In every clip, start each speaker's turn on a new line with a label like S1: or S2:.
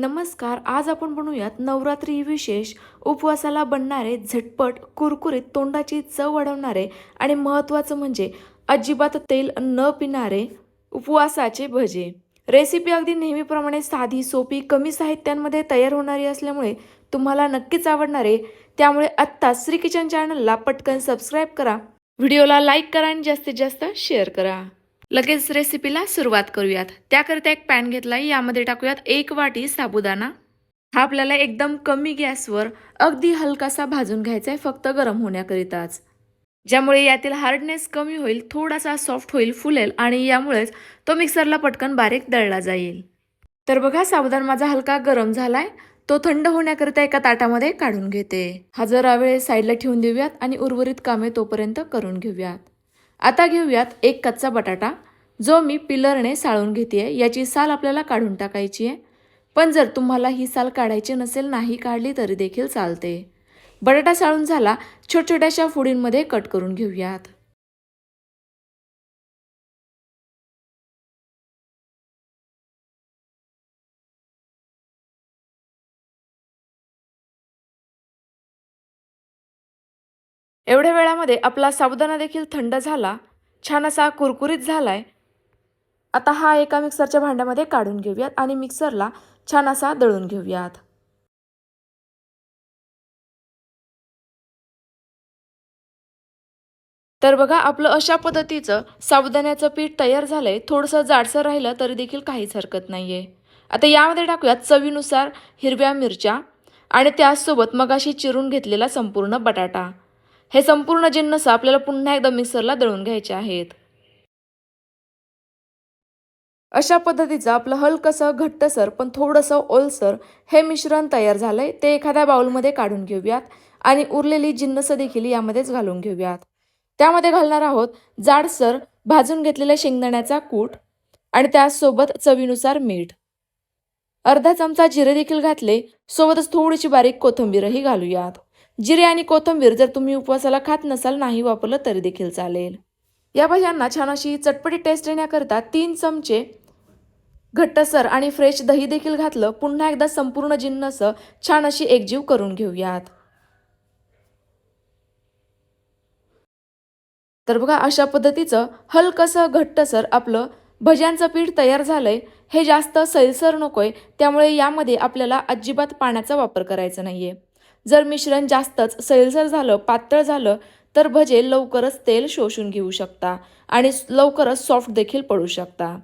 S1: नमस्कार आज आपण बनवूयात नवरात्री विशेष उपवासाला बनणारे झटपट कुरकुरीत तोंडाची चव वाढवणारे आणि महत्त्वाचं म्हणजे अजिबात तेल न पिणारे उपवासाचे भजे. रेसिपी अगदी नेहमीप्रमाणे साधी सोपी कमी साहित्यांमध्ये तयार होणारी असल्यामुळे तुम्हाला नक्कीच आवडणारे. त्यामुळे आत्ता श्री किचन चॅनलला पटकन सबस्क्राईब करा. व्हिडिओला लाईक करा आणि जास्तीत जास्त शेअर करा. लगेच रेसिपीला सुरुवात करूयात. त्याकरिता एक पॅन घेतला यामध्ये टाकूयात एक वाटी साबुदाणा. हा आपल्याला एकदम कमी गॅसवर अगदी हलकासा भाजून घ्यायचा आहे फक्त गरम होण्याकरिताच. ज्यामुळे यातील हार्डनेस कमी होईल थोडासा सॉफ्ट होईल फुलेल आणि यामुळेच तो मिक्सरला पटकन बारीक दळला जाईल. तर बघा साबुदाणा माझा हलका गरम झालाय. तो थंड होण्याकरिता एका ताटामध्ये काढून घेते. हा जरा वेळ साईडला ठेवून देऊयात आणि उर्वरित कामे तोपर्यंत करून घेऊयात. आता घेऊयात एक कच्चा बटाटा. जो मी पिलरने साळून घेते याची साल आपल्याला काढून टाकायची आहे. पण जर तुम्हाला ही साल काढायची नसेल नाही काढली तरी देखील चालते. बटाटा साळून झाला छोटछोट्याशा फुडींमध्ये कट करून घेऊयात. एवढ्या वेळामध्ये आपला साबुदाणा देखील थंड झाला. छान असा कुरकुरीत झालाय. आता हा एका मिक्सरच्या भांड्यामध्ये काढून घेऊयात आणि मिक्सरला छान असा दळून घेऊयात. तर बघा आपलं अशा पद्धतीचं साबुदाण्याचं पीठ तयार झालंय. थोडंसं जाडसर राहिलं तरी देखील काहीच हरकत नाहीये. आता यामध्ये टाकूयात चवीनुसार हिरव्या मिरच्या आणि त्याचसोबत मगाशी चिरून घेतलेला संपूर्ण बटाटा. हे संपूर्ण जिन्नस आपल्याला पुन्हा एकदा मिक्सरला दळून घ्यायचे आहेत. अशा पद्धतीचं आपलं हलकसं घट्टसर पण थोडंसं ओलसर हे मिश्रण तयार झालंय. ते एखाद्या बाउलमध्ये काढून घेऊयात आणि उरलेली जिन्नस देखील यामध्येच घालून घेऊयात. त्यामध्ये घालणार आहोत जाडसर भाजून घेतलेल्या शेंगदाण्याचा कूट आणि त्यासोबत चवीनुसार मीठ. अर्धा चमचा जिरे देखील घातले सोबतच थोडीशी बारीक कोथिंबीरही घालूयात. जिरे आणि कोथिंबीर जर तुम्ही उपवासाला खात नसाल नाही वापरलं तरी देखील चालेल. या भाज्यांना छान अशी चटपटी टेस्ट येण्याकरता तीन चमचे घट्टसर आणि फ्रेश दही देखील घातलं. पुन्हा एकदा संपूर्ण जिन्नस छान अशी एकजीव करून घेऊयात. तर बघा अशा पद्धतीचं हलकसं घट्टसर आपलं भज्यांचं पीठ तयार झालंय. हे जास्त सैलसर नकोय त्यामुळे यामध्ये आपल्याला अजिबात पाण्याचा वापर करायचा नाहीये. जर मिश्रण जास्तच सैलसर झालं पातळ झालं तर भजे लवकरच तेल शोषून घेऊ शकता आणि लवकरच सॉफ्ट देखील पडू शकता.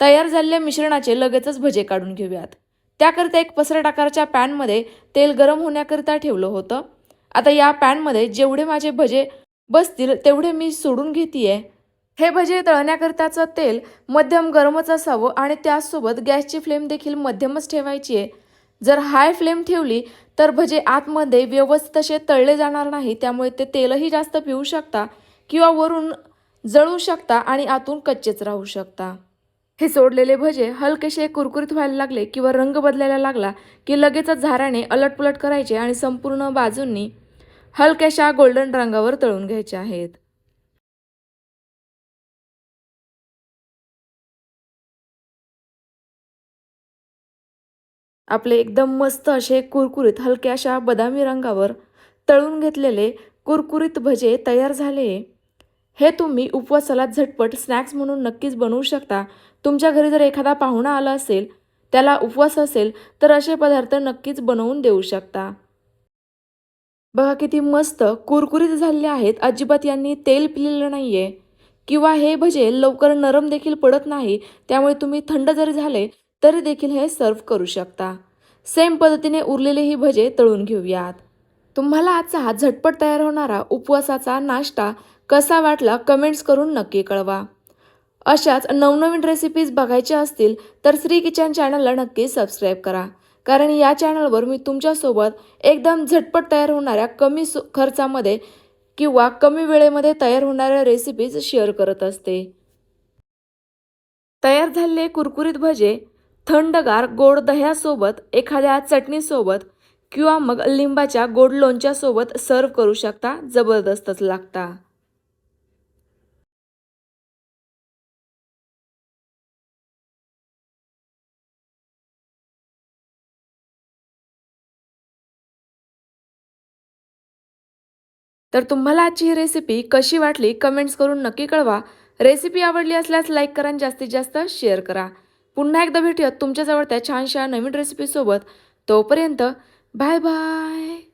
S1: तयार झालेल्या मिश्रणाचे लगेचच भजे काढून घेऊयात. त्याकरिता एक पसरट आकाराच्या पॅनमध्ये तेल गरम होण्याकरिता ठेवलं होतं. आता या पॅनमध्ये जेवढे माझे भजे बसतील तेवढे मी सोडून घेतीये. हे भजे तळण्याकरिताचं तेल मध्यम गरमच असावं आणि त्याचसोबत गॅसची फ्लेम देखील मध्यमच ठेवायची आहे जर हाय फ्लेम ठेवली तर भजे आतमध्ये व्यवस्थित असे तळले जाणार नाही त्यामुळे ते तेलही जास्त पिऊ शकता किंवा वरून जळू शकता आणि आतून कच्चेच राहू शकता. हे सोडलेले भजे हलकेसे कुरकुरीत व्हायला लागले किंवा रंग बदलायला लागला की लगेचच झाऱ्याने अलटपुलट करायचे आणि संपूर्ण बाजूंनी हलक्याशा गोल्डन रंगावर तळून घ्यायचे आहेत. आपले एकदम मस्त असे कुरकुरीत हलक्याशा बदामी रंगावर तळून घेतलेले कुरकुरीत भजे तयार झाले. हे तुम्ही उपवासाला झटपट स्नॅक्स म्हणून नक्कीच बनवू शकता. तुमच्या घरी जर एखादा पाहुणा आला असेल त्याला उपवास असेल तर असे पदार्थ नक्कीच बनवून देऊ शकता. बघा किती मस्त कुरकुरीत झालेले आहेत. अजिबात यांनी तेल पिलेलं नाही आहे किंवा हे भजे लवकर नरम देखील पडत नाही. त्यामुळे तुम्ही थंड जरी झाले तरी देखील हे सर्व करू शकता. सेम पद्धतीने उरलेले ही भजे तळून घेऊयात. तुम्हाला आजचा हा झटपट तयार होणारा उपवासाचा नाश्ता कसा वाटला कमेंट्स करून नक्की कळवा. अशाच नवनवीन रेसिपीज बघायच्या असतील तर श्री किचन चॅनलला नक्की सबस्क्राईब करा. कारण या चॅनलवर मी तुमच्यासोबत एकदम झटपट तयार होणाऱ्या कमी सु खर्चामध्ये किंवा कमी वेळेमध्ये तयार होणाऱ्या रेसिपीज शेअर करत असते. तयार झालेले कुरकुरीत भजे थंडगार गोड दह्यासोबत एखाद्या चटणीसोबत किंवा मग लिंबाच्या गोड लोणच्यासोबत सर्व करू शकता जबरदस्तच लागता. तर तुम्हाला आजची ही रेसिपी कशी वाटली कमेंट्स करून नक्की कळवा. रेसिपी आवडली असल्यास लाईक करा जास्तीत जास्त शेअर करा. पुन्हा एकदा भेटूयात तुमच्याजवळ त्या छानशा नवीन रेसिपीसोबत तोपर्यंत बाय बाय